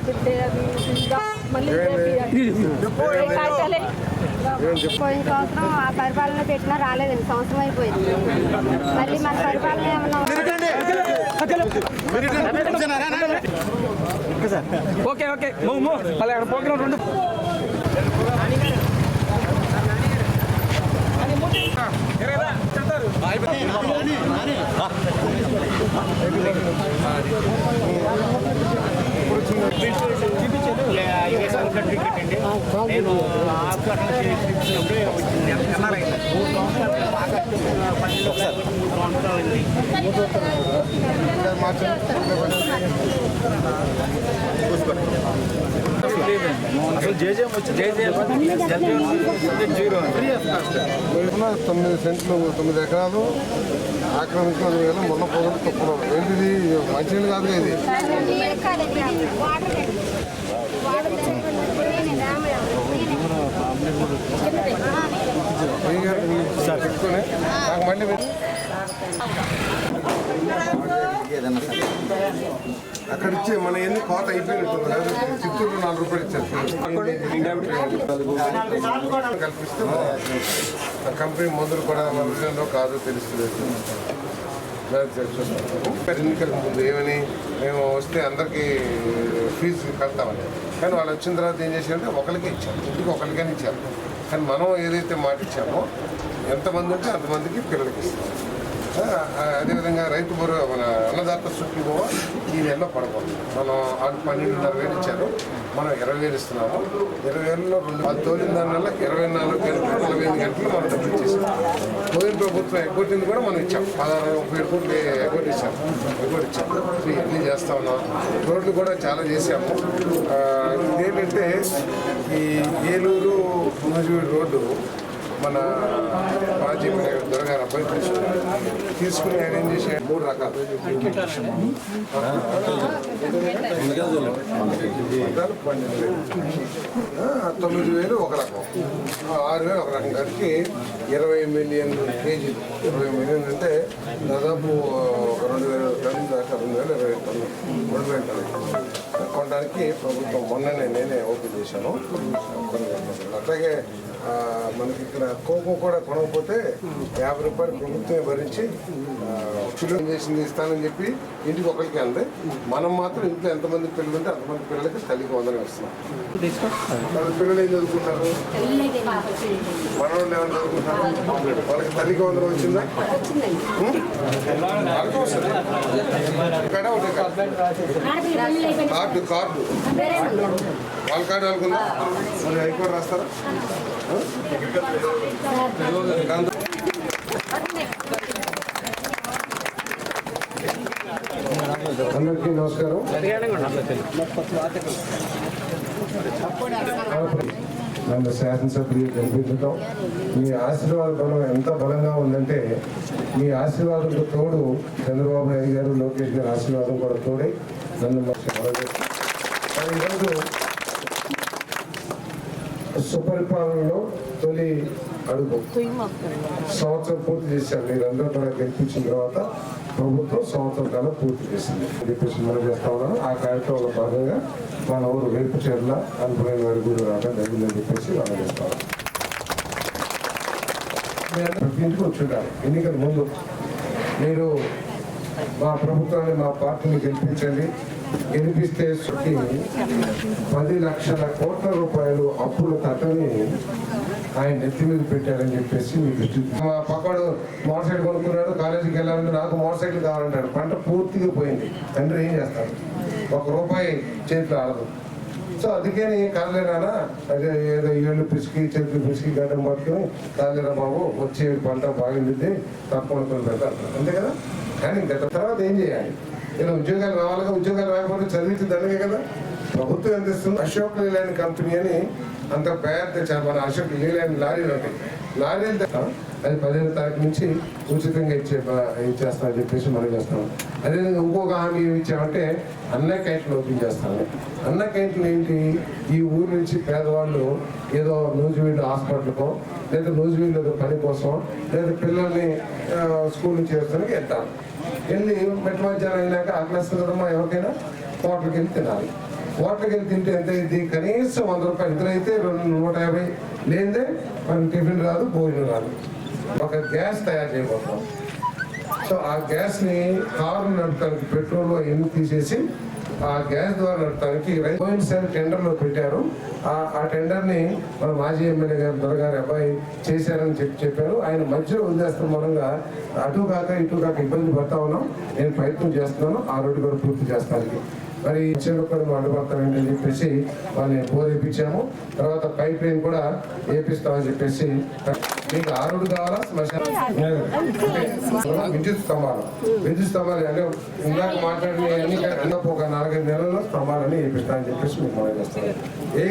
అది మళ్ళీ కాగితాలే? పోయిన సంవత్సరం ఆ పరిపాలన పెట్టినా రాలేదండి సంవత్సరం అయిపోయింది. మళ్ళీ మన పరిపాలన ఏమన్నా ఓకే ఓకే. మళ్ళీ అక్కడ రెండు. నేను హాస్పిటల్ చేసినప్పుడే వచ్చింది. ఎన్ఆర్ఐ మూడు సంవత్సరాలు ఆగస్టు పన్నెండు మూడు సంవత్సరాలండి అసలు జేజేఎం వచ్చి జేజేఎం జీరో తొమ్మిది సెంట్లు తొమ్మిది ఎకరాలు. ఆక్రమించిన వేల మొన్న పొగలు తక్కువ ఏంటిది? మంచినీళ్ళు కాదు ఇది. ఫ్రీగా సార్ పెట్టుకొని నాకు మళ్ళీ మీరు- అక్కడ ఇచ్చే మన ఎన్ని కోత అయిపోయినట్టు కదా. చిత్తూరులో నాలుగు రూపాయలు ఇచ్చారు. కల్పిస్తే ఆ కంపెనీ మందులు కూడా మన విషయంలో తెలుస్తుంది. ఎన్నికల ముందు ఏమని మేము వస్తే అందరికీ ఫీజు కడతామని కానీ వాళ్ళు వచ్చిన తర్వాత ఏం చేశారంటే ఒకరికే ఇచ్చారు. ఇంటికి ఒకరికైనా ఇచ్చారు. కానీ మనం ఏదైతే మాట ఇచ్చామో ఎంతమంది ఉంటే అంతమందికి పిల్లలకి ఇస్తాం. అదేవిధంగా రైతు బరు మన అన్నదాత సుఖీభవ ఈ నెలలో పడకూడదు మనం ఆరు పన్నెండున్నర వేలు ఇచ్చారు. మనం ఇరవై వేలు ఇస్తున్నాము. ఇరవై వేలలో రెండు అది తోలిన దానివల్ల ఇరవై నాలుగు గంటలు నలభై ఐదు గంటలు మనం డబ్బులు ఇచ్చేసాం. పోయిన ప్రభుత్వం ఎగ్గొట్టింది కూడా మనం ఇచ్చాం. పదహారు ముప్పై ఏడు కోట్లు ఎగ్గొట్టి ఇచ్చాం ఎగ్గొట్టి ఇచ్చాం సో ఇవన్నీ చేస్తా ఉన్నాం. రోడ్లు కూడా చాలా చేసాము ఇదేంటంటే ఈ ఏలూరు నూజివీడు రోడ్డు మన మాజీ మేయర్ దొరగారు అబ్బాయి తీసుకున్నారు తీసుకుని ఆయన ఏం మూడు రకాలు. తొమ్మిది వేలు ఒక రకం. ఆరు వేలు ఒక రకం. కలిపి ఇరవై మిలియన్ కేజీలు ఇరవై మిలియన్ అంటే దాదాపు ఒక రెండు వేల టన్నుల దాకా రెండు వేల ఇరవై టన్నులు రెండు వేల. టన్నులు కొనడానికి ప్రభుత్వం మొన్ననే నేనే ఓపెన్ చేశాను. అట్లాగే మనకి ఇక్కడ కోకో కూడా కొనకపోతే యాభై రూపాయలు ప్రభుత్వమే భరించి కిలో ఏం చేసింది ఇస్తానని చెప్పి ఇంటికి ఒకరికి అందే. మనం మాత్రం ఇంట్లో ఎంతమంది పిల్లలు ఉంటే అంతమంది పిల్లలకి తల్లికి వందనం ఇస్తున్నాం. పిల్లలు ఏం చదువుకుంటారు మనవాళ్ళు ఏమైనా చదువుకుంటారు వాళ్ళకి తల్లికి వందనం వచ్చిందా? ఇక్కడ ఒకటే కాదు. Card card. వాళ్ళ కార్డు అనుకుందా? మరి హైకోర్టు రాస్తారా? అందరికీ నమస్కారం. నన్ను శాసనసభ్యులు కనిపించడం మీ ఆశీర్వాద బలం ఎంత బలంగా ఉందంటే మీ ఆశీర్వాదంతో తోడు చంద్రబాబు నాయుడు గారు లోకేష్ గారు ఆశీర్వాదం కూడా తోడై. ఈరోజు సుపరిపాలనలో తొలి అడుగు. సంవత్సరం పూర్తి చేశారు. మీరందరూ కూడా గెలిపించిన తర్వాత ప్రభుత్వం సంవత్సరం కాలం పూర్తి చేసింది. చెప్పేసి మనం చేస్తా ఉన్నాను ఆ కార్యక్రమంలో భాగంగా మన ఊరు వేపు చేర్ల అనుకునే వారి గుడి రావడం జరిగిందని చెప్పేసి మనం చేస్తా ప్రతి ఇంటికి వచ్చుంటారు ఎన్నికల ముందు మీరు మా ప్రభుత్వాన్ని మా పార్టీని గెలిపించండి. గెలిపిస్తే సుఖి. పది లక్షల కోట్ల రూపాయలు అప్పుల తట్టని ఆయన నెత్తి మీద పెట్టారని చెప్పేసి మీ దృష్టి మా పక్కడు మోటార్ సైకిల్ కొనుక్కున్నాడు కాలేజీకి వెళ్ళాలంటే నాకు మోటార్ సైకిల్ కావాలంటాడు. పంట పూర్తిగా పోయింది. తండ్రి ఏం చేస్తాడు? ఒక రూపాయి చేతిలో ఆడదు. సో అందుకని కాలేనా అదే ఏదో ఏళ్ళు పిసికి చెట్లు పిసికి గడ్డం పట్టుకుని కాలేరా బాబు వచ్చే పంట బాగుంది తప్పకుండా పెట్టాలి అంతే కదా? కానీ గత తర్వాత ఏం చేయాలి? ఇలా ఉద్యోగాలు రావాలిగా ఉద్యోగాలు రాకపోతే చదివితే దండగే కదా? ప్రభుత్వం ఎంత ఇస్తుంది అశోక్ లేలాండ్ కంపెనీ అని అంత పెద్ద చా- మన అశోక్ లేలాండ్ లారీలు ఉంటాయి లారీలు ద- అది పదిహేను తారీఖు నుంచి ఉచితంగా ఇచ్చే ఇచ్చేస్తామని చెప్పేసి మనం చేస్తాం. అదేవిధంగా ఇంకొక హామీ ఏమి ఇచ్చామంటే అన్న క్యాంటీన్ ఓపెన్ చేస్తాము అన్న క్యాంటీన్ ఏంటి? ఈ ఊరు నుంచి పేదవాళ్ళు ఏదో నూజివీడు హాస్పిటల్కో లేదా నూజివీడు పని కోసం లేదా పిల్లల్ని స్కూల్ నుంచి వేస్తానికి వెళ్తారు వెళ్ళి మెట్ మధ్యాహ్నం అయినాక ఆకలిస్తుంది ఎవరికైనా? హోటల్కి వెళ్ళి తినాలి. హోటల్కి వెళ్ళి తింటే ఎంత అయింది? కనీసం వంద రూపాయలు. ఎంతైతే రెండు నూట యాభై. లేదే మనం టిఫిన్ రాదు భోజనం రాదు. ఒక గ్యాస్ తయారు చేయబోతాం సో ఆ గ్యాస్ని కారు నడపడానికి పెట్రోల్ ఎన్ని తీసేసి ఆ గ్యాస్ ద్వారా నడపడానికి పోయినసారి సార్ టెండర్లో పెట్టారు. ఆ టెండర్ని మన మాజీ ఎమ్మెల్యే గారు దొరగారి అబ్బాయి చేశారని చెప్పి చెప్పారు. ఆయన మధ్యలో వదిలేస్తున్న మూలంగా అటు కాక ఇటు కాక ఇబ్బంది పడతా ఉన్నాం. నేను ప్రయత్నం చేస్తున్నాను. ఆ రోడ్డు కూడా పూర్తి చేస్తానికి. మరి ఇచ్చిన కూడా చెప్పేసి వాళ్ళని బోధిపించాము. తర్వాత పైప్ లైన్ కూడా వేపిస్తామని చెప్పేసి మీకు ఆరుడు కావాలా శ్మశానం విద్యుత్ స్తంభాలు. విద్యుత్ స్తంభాలు అంటే ఇందాక మాట్లాడిన అన్ని ఒక నాలుగైదు నెలల్లో స్తంభాలని వేపిస్తామని చెప్పేసి మీకు మనం చేస్తాం ఏ